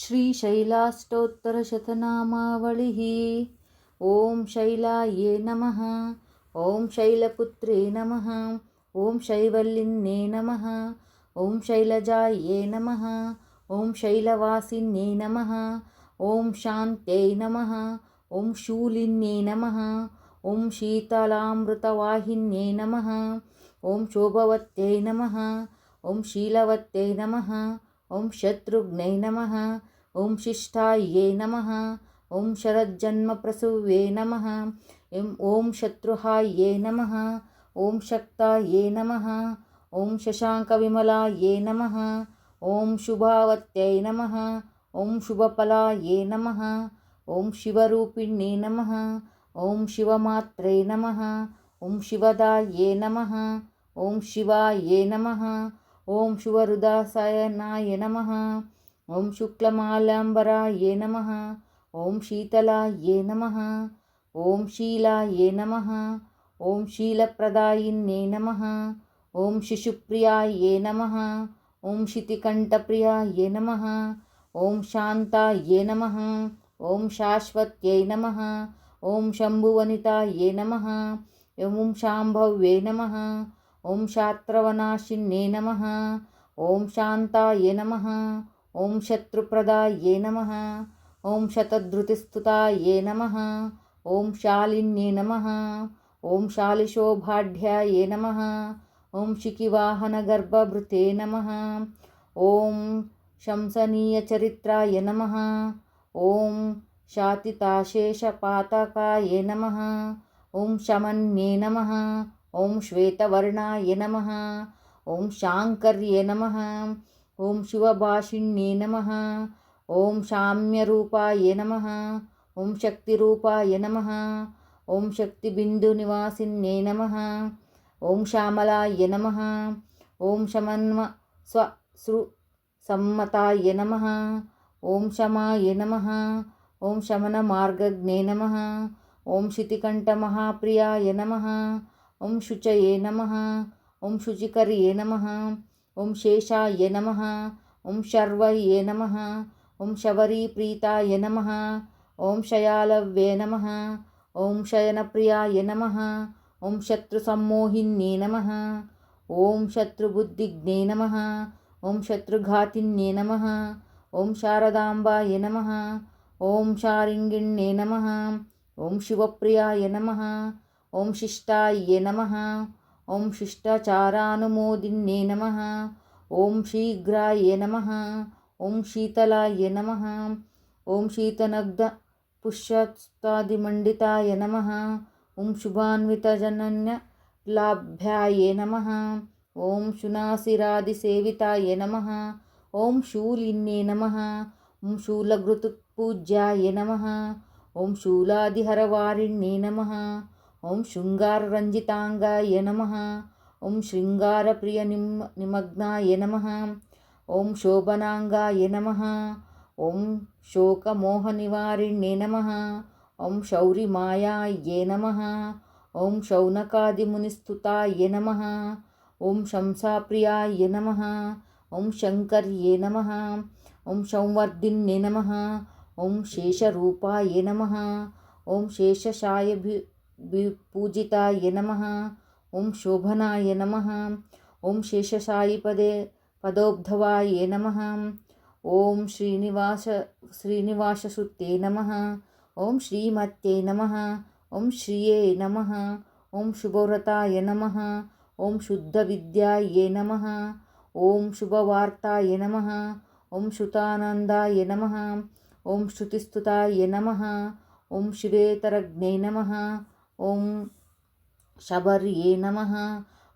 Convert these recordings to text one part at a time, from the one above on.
श्रीशैलाष्टोत्तरशतनामावलिः। ॐ शैलायै नमः। ॐ शैलपुत्रे नमः। ॐ शैवल्लिन्ये नमः। ॐ शैलजायै नमः। ॐ शैलवासिन्ये नमः। ॐ शान्त्यै नमः। ॐ शूलिन्ये नमः। ॐ शीतलामृतवाहिन्ये नमः। ॐ शोभवत्यै नमः। ॐ शीलवत्यै नमः ॐ शत्रुघ्नै नमः ॐ शिष्टायै नमः ॐ शरज्जन्मप्रसूवे नमः ॐ शत्रुहायै नमः ॐ शक्तायै नमः ॐ शशाङ्कविमलायै नमः ॐ शुभावत्यै नमः ॐ शुभफलायै नमः ॐ शिवरूपिण्ये नमः ॐ शिवमात्रे नमः ॐ शिवदायै नमः ॐ शिवायै नमः ॐ शुभहृदासयनाय नमः ॐ शुक्लमालाम्बराय नमः ॐ शीतलायै नमः ॐ शीलायै नमः ॐ शीलप्रदायिन्ये नमः ॐ शिशुप्रियायै नमः ॐ शितिकण्ठप्रियायै नमः ॐ शान्तायै नमः ॐ शाश्वत्यै नमः ॐ शम्भुवनितायै नमः ॐ शाम्भव्ये नमः ॐ शात्रवनाशिन्ये नमः। ॐ शान्ताय नमः। ॐ शत्रुप्रदायै नमः। ॐ शतधृतिस्तुतायै नमः। ॐ शालिन्ये नमः। ॐ शालिशोभाढ्यायै नमः। ॐ शिखिवाहनगर्भभृते नमः। ॐ शंसनीयचरित्राय नमः। ॐ शातिताशेषपातकाय नमः। ॐ शमन्ये नमः। ఓం శ్వేతవర్ణాయ నమ ఓం శాంకర్యే నమ ఓం శివభాషిణ్యే నమ ఓం శామ్యరూపాయ నమ ఓం శక్తిరూపాయ నమ ఓం శక్తిబిందునివాసిన్యే నమ ఓం శ్యామలాయ నమ ఓం శమన్వ స్వశ్రు సమ్మతాయ నమ ఓం శమాయ నమ ఓం శమనమార్గజ్ఞే నమ ఓం శితికంఠమహాప్రియాయ నమ ఓం శుచయే నమ ఓం శుచికర్యే నమ ఓం శేషాయ నమ ఓం శర్వయే నమ ఓం శబరీప్రీతాయ నమ ఓం శయాలవ్యే నమ ఓం శయనప్రియాయ నమ ఓం శత్రుసమ్మోహిన్యే నమ ఓం శత్రుబుద్ధిఘ్నే నమ ఓం శత్రుఘాతిన్యే నమ ఓం శారదాంబాయ నమ ఓం శారింగిణ్యే నమ ఓం శివప్రియాయ నమ ఓం శిష్టాయ నమ. ఓం శిష్టాచారానుమోదిన్యే నమ. ఓం శీఘ్రాయ నమ. ఓం శీతలాయ నమ. ఓం శీతనగ్ధ పుష్యస్తాదిమండితాయ నమ. ఓం శుభాన్వితజనన్యలాభ్యాయ నమ. ఓం శునాసిరాదిసేవితాయ నమ. ఓం శూలిన్యే నమ. ఓం శూలఘృతుపూజ్యాయ నమ. ఓం శూలాదిహరవారిణ్యే నమ. ఓం శృంగారరంజితాంగాయ నమ ఓం శృంగారప్రియ నిమ్ నిమగ్నాయ నమ ఓం శోభనాంగాయ నమ ఓం శోకమోహనివారిణ్యే నమ ఓం శౌరిమాయాయ నమ ఓం శౌనకాదిమునిస్తుతాయ నమ ఓం శంసాప్రియాయ నమ ఓం శంకర్యే నమ ఓం సంవర్ధిన్యే నమ ఓం శేషరూపాయ నమ ఓం శేషశాయభి पूजिताय नमः ॐ शोभनाय नमः ॐ शेषशायिपदे पदोब्धवाय नमः ॐ श्रीनिवास श्रीनिवाससुते नमः ॐ श्रीमत्यै नमः ॐ श्रिये नमः ॐ शुभव्रताय नमः ॐ शुद्धविद्यायै नमः ॐ शुभवार्ताय नमः ॐ श्रुतानन्दाय नमः ॐ श्रुतिस्तुताय नमः ॐ शिवेतरज्ञै नमः ॐ शबर्ये नमः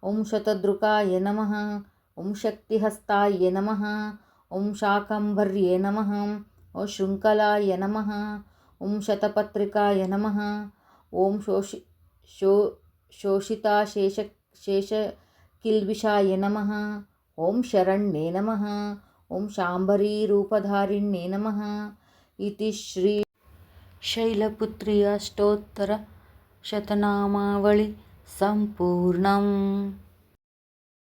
ॐ शतदृकाय नमः ॐ शक्तिहस्ताय नमः ॐ शाकम्भर्ये नमः ॐ शृङ्खलाय नमः ॐ शतपत्रिकाय नमः ॐ शोषि, शो शोषिताशेष शेषकिल्बिषाय नमः ॐ शरण्ये नमः ॐ शाम्भरीरूपधारिण्ये नमः इति श्री शैलपुत्री शतनामावळि सम्पूर्णम्।